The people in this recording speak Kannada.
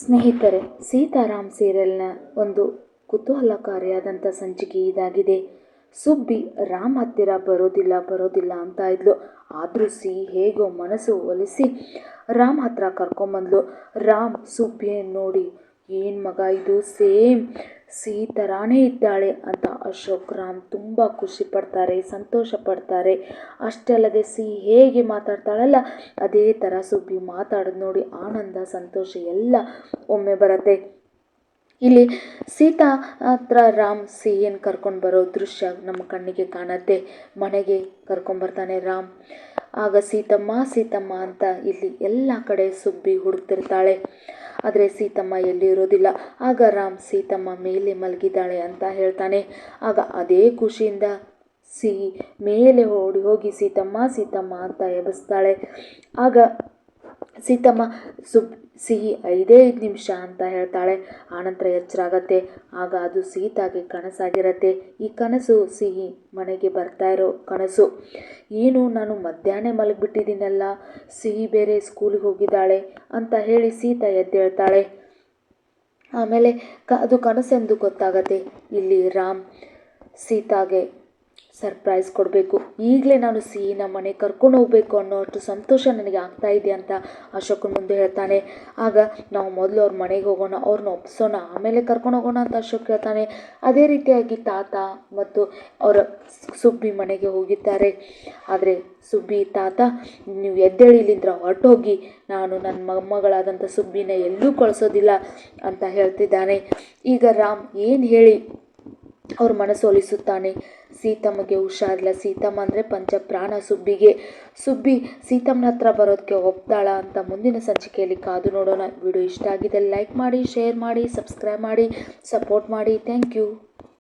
ಸ್ನೇಹಿತರೆ ಸೀತಾರಾಮ್ ಸೀರಿಯಲ್ನ ಒಂದು ಕುತೂಹಲಕಾರಿಯಾದಂಥ ಸಂಚಿಕೆ ಇದಾಗಿದೆ. ಸುಬ್ಬಿ, ರಾಮ್ ಹತ್ತಿರ ಬರೋದಿಲ್ಲ ಬರೋದಿಲ್ಲ ಅಂತ ಇದ್ಲು. ಆದರೂ ಸಿ ಹೇಗೋ ಮನಸ್ಸು ಒಲಿಸಿ ರಾಮ್ ಹತ್ರ ಕರ್ಕೊಂಬಂದ್ಲು. ರಾಮ್ ಸುಬ್ಬಿಯನ್ನು ನೋಡಿ, ಏನು ಮಗ ಇದು? ಸೇಮ್ ಸಿ ಥರಾನೇ ಇದ್ದಾಳೆ ಅಂತ ಅಶೋಕ್ ರಾಮ್ ತುಂಬ ಖುಷಿ ಪಡ್ತಾರೆ, ಸಂತೋಷ ಪಡ್ತಾರೆ. ಅಷ್ಟೇ ಅಲ್ಲದೆ ಸಿ ಹೇಗೆ ಮಾತಾಡ್ತಾಳಲ್ಲ, ಅದೇ ಥರ ಸುಬ್ಬಿ ಮಾತಾಡೋದು ನೋಡಿ ಆನಂದ, ಸಂತೋಷ ಎಲ್ಲ ಒಮ್ಮೆ ಬರುತ್ತೆ. ಇಲ್ಲಿ ಸೀತಾ ಹತ್ರ ರಾಮ್ ಸಿಹಿಯನ್ನು ಕರ್ಕೊಂಡು ಬರೋ ದೃಶ್ಯ ನಮ್ಮ ಕಣ್ಣಿಗೆ ಕಾಣತ್ತೆ. ಮನೆಗೆ ಕರ್ಕೊಂಬರ್ತಾನೆ ರಾಮ್. ಆಗ ಸೀತಮ್ಮ ಸೀತಮ್ಮ ಅಂತ ಇಲ್ಲಿ ಎಲ್ಲ ಕಡೆ ಸುಬ್ಬಿ ಹುಡುಕ್ತಿರ್ತಾಳೆ. ಆದರೆ ಸೀತಮ್ಮ ಎಲ್ಲಿ ಇರೋದಿಲ್ಲ ಆಗ ರಾಮ್ ಸೀತಮ್ಮ ಮೇಲೆ ಮಲಗಿದ್ದಾಳೆ ಅಂತ ಹೇಳ್ತಾನೆ. ಆಗ ಅದೇ ಖುಷಿಯಿಂದ ಸಿ ಮೇಲೆ ಓಡಿ ಹೋಗಿ ಸೀತಮ್ಮ ಸೀತಮ್ಮ ಅಂತ ಎಬ್ಬಿಸ್ತಾಳೆ. ಆಗ ಸೀತಮ್ಮ ಸುಬ್, ಸಿಹಿ ಐದೇ ಐದು ನಿಮಿಷ ಅಂತ ಹೇಳ್ತಾಳೆ. ಆನಂತರ ಎಚ್ಚರ ಆಗತ್ತೆ ಆಗ ಅದು ಸೀತಾಗೆ ಕನಸಾಗಿರತ್ತೆ. ಈ ಕನಸು ಸಿಹಿ ಮನೆಗೆ ಬರ್ತಾ ಇರೋ ಕನಸು. ಏನು, ನಾನು ಮಧ್ಯಾಹ್ನ ಮಲಗಿಬಿಟ್ಟಿದ್ದೀನಲ್ಲ. ಸಿಹಿ ಬೇರೆ ಸ್ಕೂಲಿಗೆ ಹೋಗಿದ್ದಾಳೆ ಅಂತ ಹೇಳಿ ಸೀತಾ ಎದ್ದೇಳ್ತಾಳೆ. ಆಮೇಲೆ ಕ, ಅದು ಕನಸೆಂದು ಗೊತ್ತಾಗತ್ತೆ. ಇಲ್ಲಿ ರಾಮ್ ಸೀತಾಗೆ ಸರ್ಪ್ರೈಸ್ ಕೊಡಬೇಕು. ಈಗಲೇ ನಾನು ಸಿಹಿನ ಮನೆ ಕರ್ಕೊಂಡು ಹೋಗಬೇಕು ಅನ್ನೋ ಅಷ್ಟು ಸಂತೋಷ ನನಗೆ ಆಗ್ತಾ ಇದೆ ಅಂತ ಅಶೋಕನ ಮುಂದೆ ಹೇಳ್ತಾನೆ. ಆಗ ನಾವು ಮೊದಲು ಅವ್ರ ಮನೆಗೆ ಹೋಗೋಣ ಅವ್ರನ್ನ ಒಪ್ಸೋಣ, ಆಮೇಲೆ ಕರ್ಕೊಂಡು ಹೋಗೋಣ ಅಂತ ಅಶೋಕ್ ಹೇಳ್ತಾನೆ. ಅದೇ ರೀತಿಯಾಗಿ ತಾತ ಮತ್ತು ಅವರ ಸುಬ್ಬಿ ಮನೆಗೆ ಹೋಗಿದ್ದಾರೆ. ಆದರೆ ಸುಬ್ಬಿ, ತಾತ, ನೀವು ಎದ್ದೇಳಿಲಿಂದ್ರ ಹೊರಟೋಗಿ, ನಾನು ನನ್ನ ಮೊಮ್ಮಗಳಾದಂಥ ಸುಬ್ಬಿನ ಎಲ್ಲೂ ಕಳಿಸೋದಿಲ್ಲ ಅಂತ ಹೇಳ್ತಿದ್ದಾನೆ. ಈಗ ರಾಮ್ ಏನು ಹೇಳಿ? ಅವ್ರ ಮನಸ್ಸು ಒಲಿಸುತ್ತಾನೆ. ಸೀತಮ್ಮಗೆ ಹುಷಾರಿಲ್ಲ. ಸೀತಮ್ಮ ಅಂದರೆ ಪಂಚಪ್ರಾಣ ಸುಬ್ಬಿಗೆ. ಸುಬ್ಬಿ ಸೀತಮ್ಮನ ಹತ್ರ ಬರೋದಕ್ಕೆ ಒಪ್ತಾಳ ಅಂತ ಮುಂದಿನ ಸಂಚಿಕೆಯಲ್ಲಿ ಕಾದು ನೋಡೋಣ. ವಿಡಿಯೋ ಇಷ್ಟ ಆಗಿದೆ ಲೈಕ್ ಮಾಡಿ ಶೇರ್ ಮಾಡಿ ಸಬ್ಸ್ಕ್ರೈಬ್ ಮಾಡಿ ಸಪೋರ್ಟ್ ಮಾಡಿ. Thank you